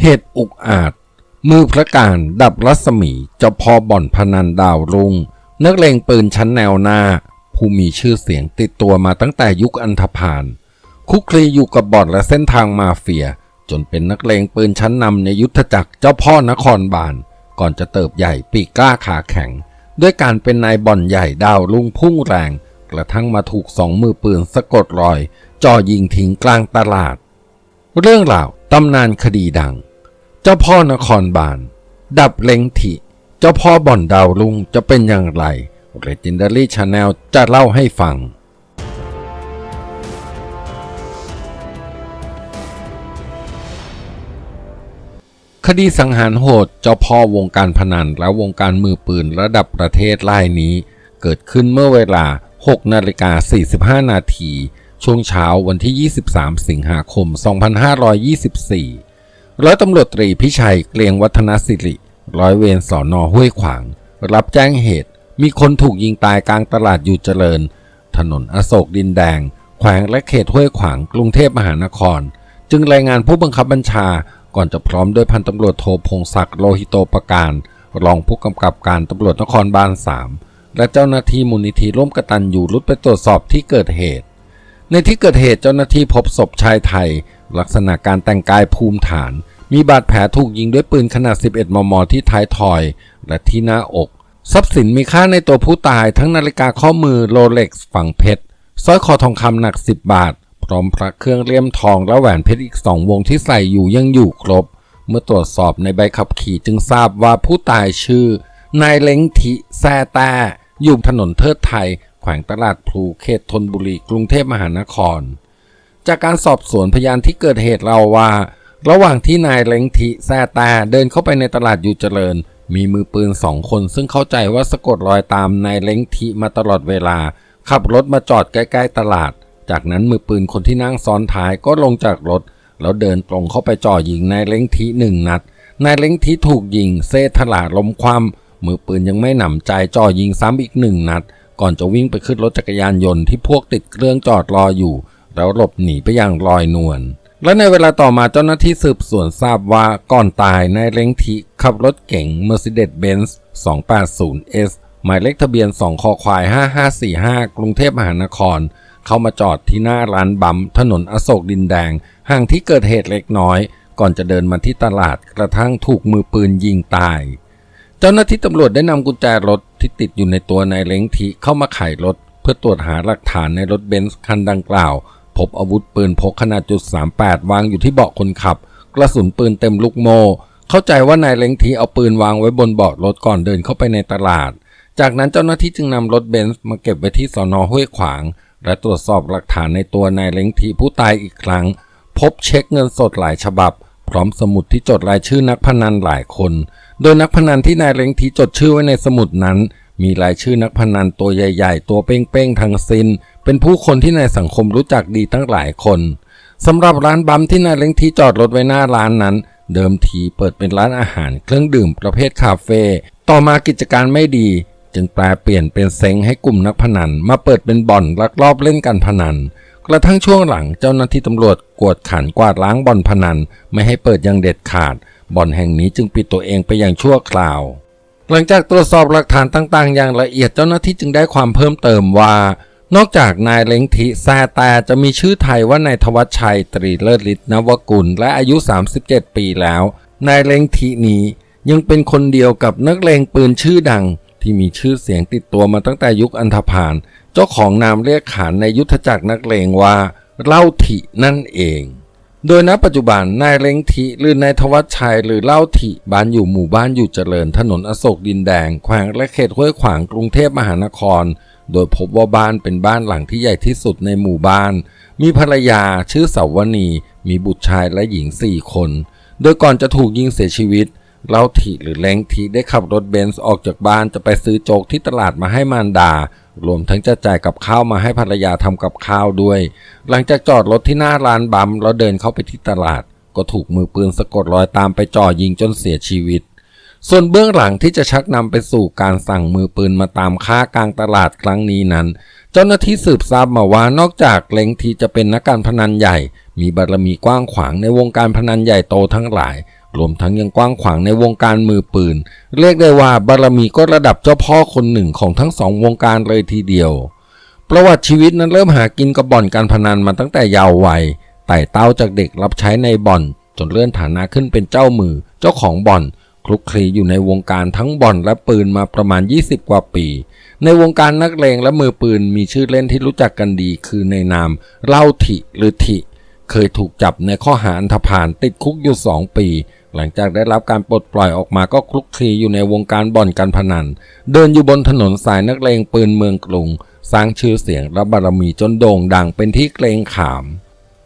เหตุอุกอาจ มือพระการดับรัศมีเจ้าพ่อบ่อนพนันดาวรุง นักเลงปืนชั้นแนวหน้า ผู้มีชื่อเสียงติดตัวมาตั้งแต่ยุคอันธพาลคุกคลีอยู่กับบ่อนและเส้นทางมาเฟีย จนเป็นนักเลงปืนชั้นนำในยุทธจักรเจ้าพ่อนครบาล ก่อนจะเติบใหญ่ปีกกล้าขาแข็ง ด้วยการเป็นนายบ่อนใหญ่ดาวรุ่งพุ่งแรง กระทั่งมาถูกสองมือปืนสะกดรอยจ่อยิงทิ้งกลางตลาด เรื่องราวตำนานคดีดัง เจ้าพ่อนครบาล ดับเล็งถิ เจ้าพ่อบ่อนดาวรุ่งจะเป็นอย่างไร Legendary Channel จะเล่าให้ฟัง คดีสังหารโหดเจ้าพ่อวงการพนันและวงการมือปืนระดับประเทศรายนี้ เกิดขึ้นเมื่อเวลา 6 นาฬิกา 45 นาที ช่วงเช้าวันที่ 23 สิงหาคม 2524 ร้อยตำรวจตรีพิชัยเกลียงวัฒนสิริ ร้อยเวรสอนอห้วยขวาง รับแจ้งเหตุ มีคนถูกยิงตายกลางตลาดอยู่เจริญ ถนนอโศกดินแดง แขวงและเขตห้วยขวาง กรุงเทพมหานคร จึงรายงานผู้บังคับบัญชา ก่อนจะพร้อมด้วยพันตำรวจโทพงศักดิ์โลหิโตประการ รองผู้กำกับการตำรวจนครบาล3และเจ้าหน้าที่มูลนิธิร่วมกตันอยู่รุดไปตรวจสอบที่เกิดเหตุ ในที่เกิดเหตุเจ้าหน้าที่พบศพชายไทย ลักษณะการแต่งกายภูมิฐาน มีบาดแผลถูกยิงด้วยปืนขนาด 11 มม ที่ท้ายทอย และที่หน้าอก ทรัพย์สินมีค่าในตัวผู้ตายทั้งนาฬิกาข้อมือโรเล็กซ์ฝังเพชรสร้อยคอทองคำหนัก 10 บาท พร้อมพระเครื่องเลี่ยมทองและแหวนเพชรอีกสองวงที่ใส่อยู่ยังอยู่ครบ เมื่อตรวจสอบในใบขับขี่จึงทราบว่าผู้ตายชื่อนายเล้งทิแซแต้อยู่ถนนเทิดไทย แขวงตลาดพลูเขตธนบุรีกรุงเทพมหานคร จากการสอบสวนพยานที่เกิดเหตุเราว่า ระหว่างที่นายเล้งทิแซต้เดินเข้าไปในตลาดอยู่เจริญ มีมือปืนสองคน ซึ่งเข้าใจว่าสะกดรอยตามนายเล้งทิมาตลอดเวลา ขับรถมาจอดใกล้ ๆ ตลาด จากนั้นมือปืนคนที่นั่งซ้อนท้ายก็ลงจากรถ แล้วเดินตรงเข้าไปจ่อยิงนายเล้งทีหนึ่งนัดนายเล้งทีถูกยิงเซถลาล้มคว่ำมือปืนยังไม่หนำใจจ่อยิงซ้ำอีกหนึ่งนัด ก่อนจะวิ่งไปขึ้นรถจักรยานยนต์ที่พวกติดเครื่องจอดรออยู่ แล้วหลบหนีไปอย่างลอยนวลและในเวลาต่อมาเจ้าหน้าที่สืบสวนทราบว่าก่อนตายนายเล้งทีขับรถเก๋ง Mercedes-Benz 280S หมายเลขทะเบียน 2 คอควาย 5545 กรุงเทพมหานคร เข้ามาจอดที่หน้าร้านบัมถนนอโศกดินแดง ห่างที่เกิดเหตุเล็กน้อย ก่อนจะเดินมาที่ตลาดกระทั่งถูกมือปืนยิงตาย เจ้าหน้าที่ตำรวจได้นำกุญแจรถที่ติดอยู่ในตัวนายเล้งทีเข้ามาไขรถ เพื่อตรวจหาหลักฐานในรถเบนซ์คันดังกล่าว พบอาวุธปืนพกขนาดจุด38 วางอยู่ที่เบาะคนขับ กระสุนปืนเต็มลูกโม เข้าใจว่านายเล้งทีเอาปืนวางไว้บนเบาะรถก่อนเดินเข้าไปในตลาด จากนั้นเจ้าหน้าที่จึงนำรถเบนซ์มาเก็บไว้ที่สอนอห้วยขวาง และตรวจสอบหลักฐานในตัวนายเล้งทีผู้ตายอีกครั้ง พบเช็คเงินสดหลายฉบับ พร้อมสมุดที่จดรายชื่อนักพนันหลายคน โดยนักพนันที่นายเล้งทีจดชื่อไว้ในสมุดนั้นมีรายชื่อนักพนันตัวใหญ่ ๆ ตัวเป้งๆทั้งสิ้น เป็นผู้คนที่ในสังคมรู้จักดีตั้งหลายคนสำหรับร้านบัมที่นายเล้งทีจอดรถไว้หน้าร้านนั้น เดิมทีเปิดเป็นร้านอาหารเครื่องดื่มประเภทคาเฟ่ต่อมากิจการไม่ดี จึงแปลเปลี่ยนเป็นเซ็งให้กลุ่มนักพนัน มาเปิดเป็นบ่อนลักลอบเล่นการพนัน กระทั่งช่วงหลังเจ้าหน้าที่ตำรวจกวดขันกวาดล้างบ่อนพนัน ไม่ให้เปิดอย่างเด็ดขาด บ่อนแห่งนี้จึงปิดตัวเองไปอย่างชั่วคราว หลังจากตรวจสอบหลักฐานต่าง ๆ อย่างละเอียดเจ้าหน้าที่จึงได้ความเพิ่มเติมว่า นอกจากนายเล้งทิแซแต่จะมีชื่อไทยว่านายทวัชชัยตรีเลิศฤทธิ์นวกุลและอายุ 37 ปีแล้ว นายเล้งทินี้ยังเป็นคนเดียวกับนักเลงปืนชื่อดัง ที่มีชื่อเสียงติดตัวมาตั้งแต่ยุคอันธพาลเจ้าของนามเรียกขานในยุทธจักรนักเลงว่าเล่าถินั่นเอง โดยณปัจจุบันนายเล้งทิหรือนายทวัชชัยหรือเล่าถิบ้านอยู่หมู่บ้านอยู่เจริญถนนอโศกดินแดง แขวงและเขตห้วยขวางกรุงเทพมหานคร โดยพบว่าบ้านเป็นบ้านหลังที่ใหญ่ที่สุดในหมู่บ้าน มีภรรยาชื่อสาวนีมีบุตรชายและหญิงสี่คน โดยก่อนจะถูกยิงเสียชีวิตเล่าถิหรือแรงทีได้ขับรถเบนซ์ออกจากบ้านจะไปซื้อโจ๊กที่ตลาดมาให้มารดา รวมทั้งจะจ่ายกับข้าวมาให้ภรรยาทำกับข้าวด้วย หลังจากจอดรถที่หน้าร้านบัมแล้วเดินเข้าไปที่ตลาด ก็ถูกมือปืนสะกดรอยตามไปจ่อยิงจนเสียชีวิต ส่วนเบื้องหลังที่จะชักนำไปสู่การสั่งมือปืนมาตามฆ่ากลางตลาดครั้งนี้นั้น เจ้าหน้าที่สืบทราบมาว่านอกจากเล็งทีจะเป็นนักการพนันใหญ่ มีบารมีกว้างขวางในวงการพนันใหญ่โตทั้งหลาย รวมทั้งยังกว้างขวางในวงการมือปืน เรียกได้ว่าบารมีก็ระดับเจ้าพ่อคนหนึ่งของทั้งสองวงการเลยทีเดียว ประวัติชีวิตนั้นเริ่มหากินกับบ่อนการพนันมาตั้งแต่เยาว์วัยไต่เต้าจากเด็กรับใช้ในบ่อน จนเลื่อนฐานะขึ้นเป็นเจ้ามือเจ้าของบ่อน ลุกคลีอยู่ในวงการทั้งบ่อนและปืนมาประมาณ 20 กว่าปี ในวงการนักเลงและมือปืนมีชื่อเล่นที่รู้จักกันดี คือในนามเล่าถิหรือถิ เคยถูกจับในข้อหาอันธพาลติดคุกอยู่สองปี หลังจากได้รับการปลดปล่อยออกมาก็คลุกคลีอยู่ในวงการบ่อนการพนัน เดินอยู่บนถนนสายนักเลงปืนเมืองกรุง สร้างชื่อเสียงและบารมีจนโด่งดังเป็นที่เกรงขาม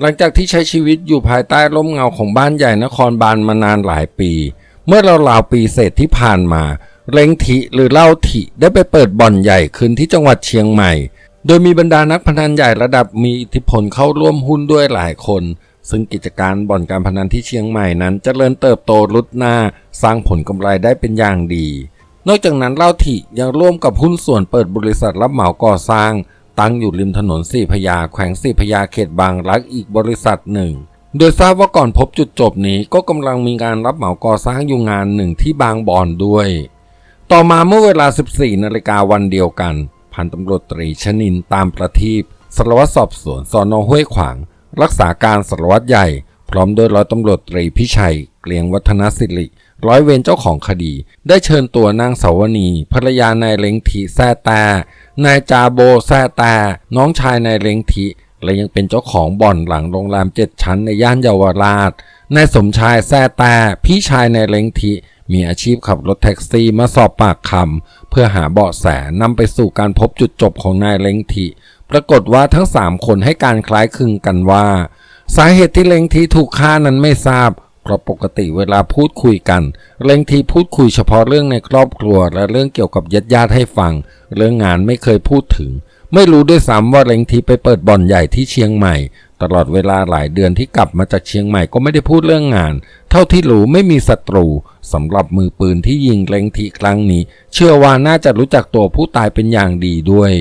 หลังจากที่ใช้ชีวิตอยู่ภายใต้ร่มเงาของบ้านใหญ่นครบาลมานานหลายปี เมื่อเราราวๆปีเศษที่ผ่านมา เล้งทิหรือเล่าทิได้ไปเปิดบ่อนใหญ่ขึ้นที่จังหวัดเชียงใหม่ โดยมีบรรดานักพนันใหญ่ระดับมีอิทธิพลเข้าร่วมหุ้นด้วยหลายคน ซึ่งกิจการบ่อนการพนันที่เชียงใหม่นั้นจเจริญเติบโตรุดหน้า สร้างผลกำไรได้เป็นอย่างดี นอกจากนั้นเล่าทิยังร่วมกับหุ้นส่วนเปิดบริษัทรับเหมาก่อสร้าง ตั้งอยู่ริมถนนสี่พยาแขวงสี่พยาเขตบางรักอีกบริษัทหนึ่ง โดยทราบว่าก่อนพบจุดจบนี้ก็กำลังมีการรับเหมาก่อสร้างอยู่งานหนึ่งที่บางบอนด้วย ต่อมาเมื่อเวลา 14นาฬิกาวันเดียวกัน พันตำรวจตรีชนินตามประทีปสารวัตรสอบสวนสอนอห้วยขวาง รักษาการสารวัตรใหญ่ พร้อมด้วยร้อยตำรวจตรีพิชัย เกลียงวัฒนศิริ ร้อยเวรเจ้าของคดี ได้เชิญตัวนางสาวนีภรรยานายเล้งทีแซ่แต่นายจาโบแซ่แต่น้องชายนายเล้งที และยังเป็นเจ้าของบ่อนหลังโรงแรมเจ็ดชั้นในย่านเยาวราช นายสมชายแซ่แต่พี่ชายนายเล้งทีมีอาชีพขับรถแท็กซี่มาสอบปากคำเพื่อหาเบาะแสนำไปสู่การพบจุดจบของนายเล้งทีปรากฏว่าทั้งสามคนให้การคล้ายคลึงกันว่า สาเหตุที่เล้งทีถูกฆ่านั้นไม่ทราบเพราะปกติเวลาพูดคุยกัน เล้งทีพูดคุยเฉพาะเรื่องในครอบครัว และเรื่องเกี่ยวกับญาติญาติให้ฟัง เรื่องงานไม่เคยพูดถึง ไม่รู้ด้วยซ้ำว่าเล้งทีไปเปิดบ่อนใหญ่ที่เชียงใหม่ ตลอดเวลาหลายเดือนที่กลับมาจากเชียงใหม่ก็ไม่ได้พูดเรื่องงาน เท่าที่รู้ไม่มีศัตรูสำหรับมือปืนที่ยิงเล้งทีครั้งนี้ เชื่อว่าน่าจะรู้จักตัวผู้ตายเป็นอย่างดีด้วย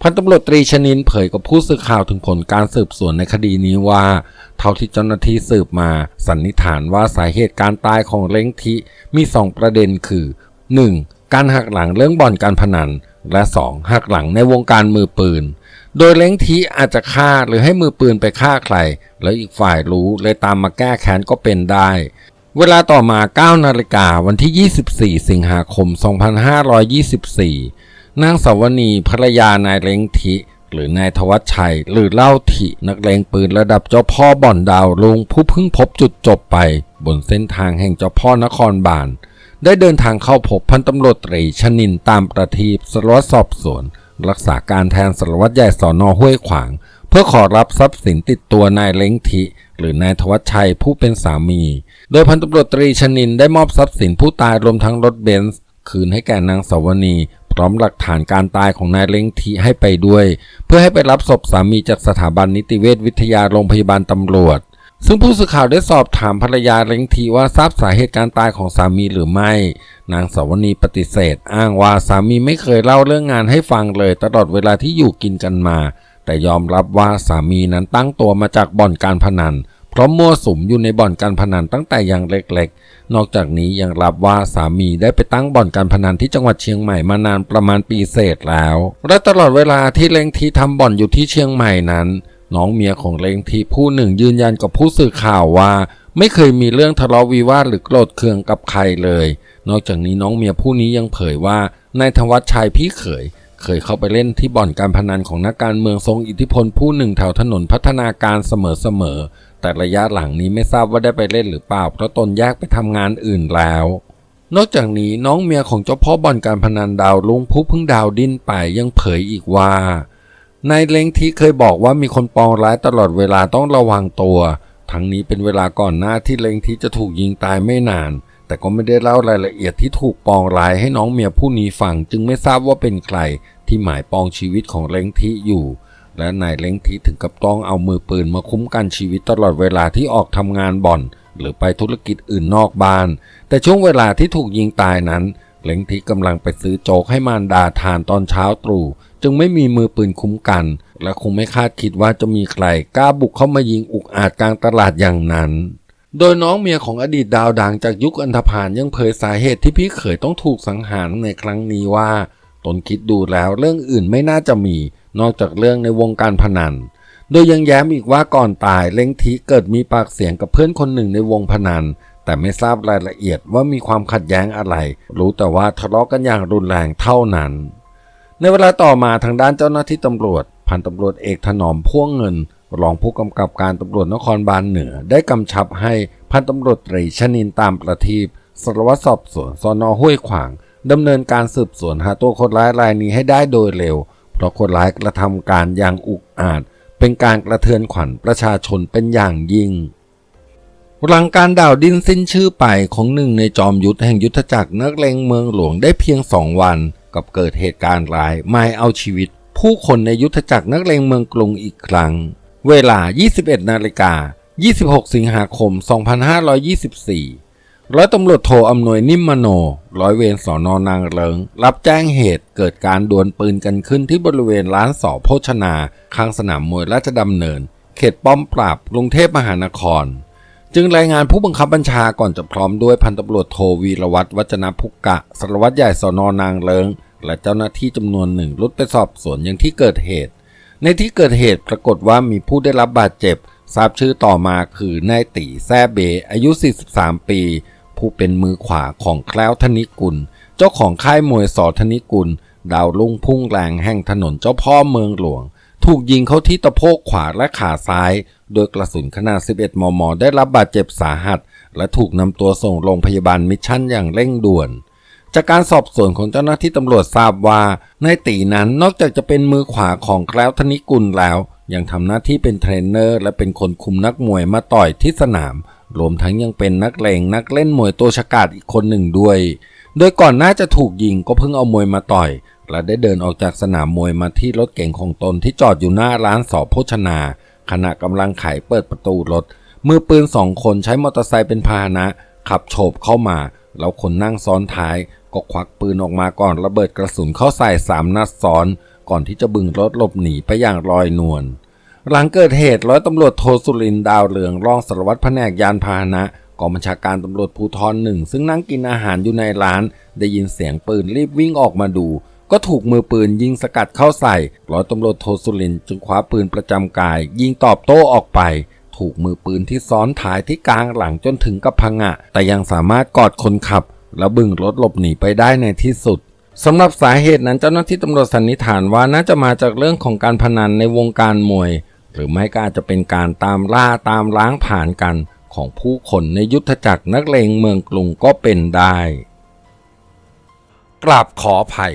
พันตำรวจตรีชนินเผยกับผู้สื่อข่าวถึงผลการสืบสวนในคดีนี้ว่า เท่าที่เจ้าหน้าที่สืบมา สันนิษฐานว่าสาเหตุการตายของเล้งทิมีสองประเด็นคือ 1. การหักหลังเรื่องบ่อนการพนัน และ 2. หักหลังในวงการมือปืน โดยเล้งทีอาจจะฆ่าหรือให้มือปืนไปฆ่าใคร แล้วอีกฝ่ายรู้เลยตามมาแก้แค้นก็เป็นได้ เวลาต่อมา9นาฬิกาวันที่ 24 สิงหาคม 2524 นางสาวนีภรรยานายเล้งทิหรือนายทวัชชัย หรือเล่าทินักเลงปืนระดับเจ้าพ่อบ่อนดาวลุงผู้เพิ่งพบจุดจบไป บนเส้นทางแห่งเจ้าพ่อนครบาล ได้เดินทางเข้าพบพันตำรวจตรีชนินตามประทีปสารวัตรสอบสวน รักษาการแทนสารวัตรใหญ่สอนอห้วยขวาง เพื่อขอรับทรัพย์สินติดตัวนายเล้งทิ หรือนายทวัชชัยผู้เป็นสามี โดยพันตำรวจตรีชนินได้มอบทรัพย์สินผู้ตายรวมทั้งรถเบนซ์คืนให้แก่นางสาวนีพร้อมหลักฐานการตายของนายเล้งทีให้ไปด้วย เพื่อให้ไปรับศพสามีจากสถาบันนิติเวชวิทยาโรงพยาบาลตำรวจ ซึ่งผู้สื่อข่าวได้สอบถามภรรยาเล้งทีว่าทราบสาเหตุการตายของสามีหรือไม่ นางสาวนีปฏิเสธ อ้างว่าสามีไม่เคยเล่าเรื่องงานให้ฟังเลย ตลอดเวลาที่อยู่กินกันมา แต่ยอมรับว่าสามีนั้นตั้งตัวมาจากบ่อนการพนัน เพราะมั่วสุมอยู่ในบ่อนการพนันตั้งแต่ยังเล็กๆ นอกจากนี้ยังรับว่าสามีได้ไปตั้งบ่อนการพนันที่จังหวัดเชียงใหม่มานานประมาณปีเศษแล้ว และตลอดเวลาที่เล้งทีทำบ่อนอยู่ที่เชียงใหม่นั้น น้องเมียของเล้งทีผู้หนึ่งยืนยันกับผู้สื่อข่าวว่า ไม่เคยมีเรื่องทะเลาะวิวาทหรือโกรธเคืองกับใครเลย นอกจากนี้น้องเมียผู้นี้ยังเผยว่านายธวัชชัยพี่เขย เคยเข้าไปเล่นที่บ่อนการพนันของนักการเมืองทรงอิทธิพลผู้หนึ่งแถวถนนพัฒนาการเสมอๆแต่ระยะหลังนี้ไม่ทราบว่าได้ไปเล่นหรือเปล่าเพราะตนแยกไปทำงานอื่นแล้วนอกจากนี้น้องเมียของเจ้าพ่อบ่อนการพนันดาวลุงผู้เพิ่งดาวดิ้นไปยังเผยอีกว่า นายเล้งทีเคยบอกว่ามีคนปองร้ายตลอดเวลาต้องระวังตัว ทั้งนี้เป็นเวลาก่อนหน้าที่เล้งทีจะถูกยิงตายไม่นาน แต่ก็ไม่ได้เล่ารายละเอียดที่ถูกปองร้ายให้น้องเมียผู้นี้ฟัง จึงไม่ทราบว่าเป็นใครที่หมายปองชีวิตของเล้งทีอยู่ และนายเล้งทีถึงกับต้องเอามือปืนมาคุ้มกันชีวิตตลอดเวลาที่ออกทำงานบ่อน หรือไปธุรกิจอื่นนอกบ้าน แต่ช่วงเวลาที่ถูกยิงตายนั้น เล้งทีกำลังไปซื้อโจ๊กให้มารดาทานตอนเช้าตรู่จึงไม่มีมือปืนคุ้มกัน และคงไม่คาดคิดว่าจะมีใครกล้าบุกเข้ามายิงอุกอาจกลางตลาดอย่างนั้น โดยน้องเมียของอดีตดาวดังจากยุคอันธพาลยังเผยสาเหตุที่พี่เขยต้องถูกสังหารในครั้งนี้ว่าตนคิดดูแล้วเรื่องอื่นไม่น่าจะมี นอกจากเรื่องในวงการพนัน โดยยังแย้มอีกว่าก่อนตายเล้งทีเกิดมีปากเสียงกับเพื่อนคนหนึ่งในวงพนัน แต่ไม่ทราบรายละเอียดว่ามีความขัดแย้งอะไร รู้แต่ว่าทะเลาะกันอย่างรุนแรงเท่านั้น ในเวลาต่อมาทางด้านเจ้าหน้าที่ตำรวจ พันตำรวจเอกถนอมพ่วงเงิน รองผู้กำกับการตำรวจนครบาลเหนือ ได้กำชับให้พันตำรวจตรีชนินตามประทีปสารวัตรสอบสวนสนห้วยขวางดำเนินการสืบสวนหาตัวคนร้ายรายนี้ให้ได้โดยเร็ว เพราะคนร้ายกระทำการอย่างอุกอาจ เป็นการกระเทือนขวัญประชาชนเป็นอย่างยิ่ง หลังการด่าวดินสิ้นชื่อไปของหนึ่งในจอมยุทธแห่งยุทธจักรนักเลงเมืองหลวงได้เพียงสองวัน กับเกิดเหตุการณ์ร้ายไม่เอาชีวิต ผู้คนในยุทธจักรนักเลงเมืองกรุงอีกครั้ง เวลา 21 นาฬิกา 26 สิงหาคม 2524 ร้อยตำรวจโทอำนวยนิมมโน ร้อยเวรสอนอนางเริง รับแจ้งเหตุเกิดการดวลปืนกันขึ้นที่บริเวณร้านสอโภชนาข้างสนามมวยราชดำเนิน เขตป้อมปราบกรุงเทพมหานคร จึงรายงานผู้บังคับบัญชาก่อนจะพร้อมด้วยพันตำรวจโทวีรวัตรวัจนภุกกะสารวัตรใหญ่สอนอนางเลิง และเจ้าหน้าที่จำนวนหนึ่งรุดไปสอบสวนยังที่เกิดเหตุ ในที่เกิดเหตุปรากฏว่ามีผู้ได้รับบาดเจ็บ ทราบชื่อต่อมาคือนายตีแซ่เบ อายุ 43 ปี ผู้เป็นมือขวาของแคล้วธนิกุล เจ้าของค่ายมวยสอธนิกุล ดาวลุ่งพุ่งแรงแห่งถนนเจ้าพ่อเมืองหลวง ถูกยิงเข้าที่ตะโพกขวาและขาซ้าย โดยกระสุนขนาด 11 มม ได้รับบาดเจ็บสาหัส และถูกนำตัวส่งโรงพยาบาลมิชชั่นอย่างเร่งด่วน จากการสอบสวนของเจ้าหน้าที่ตำรวจทราบว่านายตีนั้นนอกจากจะเป็นมือขวาของแคล้วธนิกุลแล้ว ยังทำหน้าที่เป็นเทรนเนอร์และเป็นคนคุมนักมวยมาต่อยที่สนาม รวมทั้งยังเป็นนักเลงนักเล่นมวยตัวฉกาจอีกคนหนึ่งด้วย โดยก่อนหน้าจะถูกยิงก็เพิ่งเอามวยมาต่อย และได้เดินออกจากสนามมวยมาที่รถเก๋งของตนที่จอดอยู่หน้าร้านสอบโภชนา ขณะกำลังไขเปิดประตูรถ มือปืนสองคนใช้มอเตอร์ไซค์เป็นพาหนะ ขับโฉบเข้ามา แล้วคนนั่งซ้อนท้าย ก็ควักปืนออกมาก่อนระเบิดกระสุนเข้าใส่สามนัดซ้อน ก่อนที่จะบึงรถหลบหนีไปอย่างลอยนวลหลังเกิดเหตุร้อยตำรวจโทสุรินดาวเรืองรองสารวัตรแผนกยานพาหนะกองบัญชาการตำรวจภูธรหนึ่งซึ่งนั่งกินอาหารอยู่ในร้าน ได้ยินเสียงปืนรีบวิ่งออกมาดู ก็ถูกมือปืนยิงสกัดเข้าใส่ร้อยตำรวจโทสุรินจึงคว้าปืนประจำกาย ยิงตอบโต้ออกไป ถูกมือปืนที่ซ้อนท้ายที่กลางหลังจนถึงกับพังะ แต่ยังสามารถกอดคนขับ แล้วบึงรถหลบหนีไปได้ในที่สุดสำหรับสาเหตุนั้นเจ้าหน้าที่ตำรวจสันนิษฐานว่าน่าจะมาจากเรื่องของการพนันในวงการมวย หรือไม่ก็อาจจะเป็นการตามล่าตามล้างผ่านกันของผู้คนในยุทธจักรนักเลงเมืองกรุงก็เป็นได้ กราบขออภัย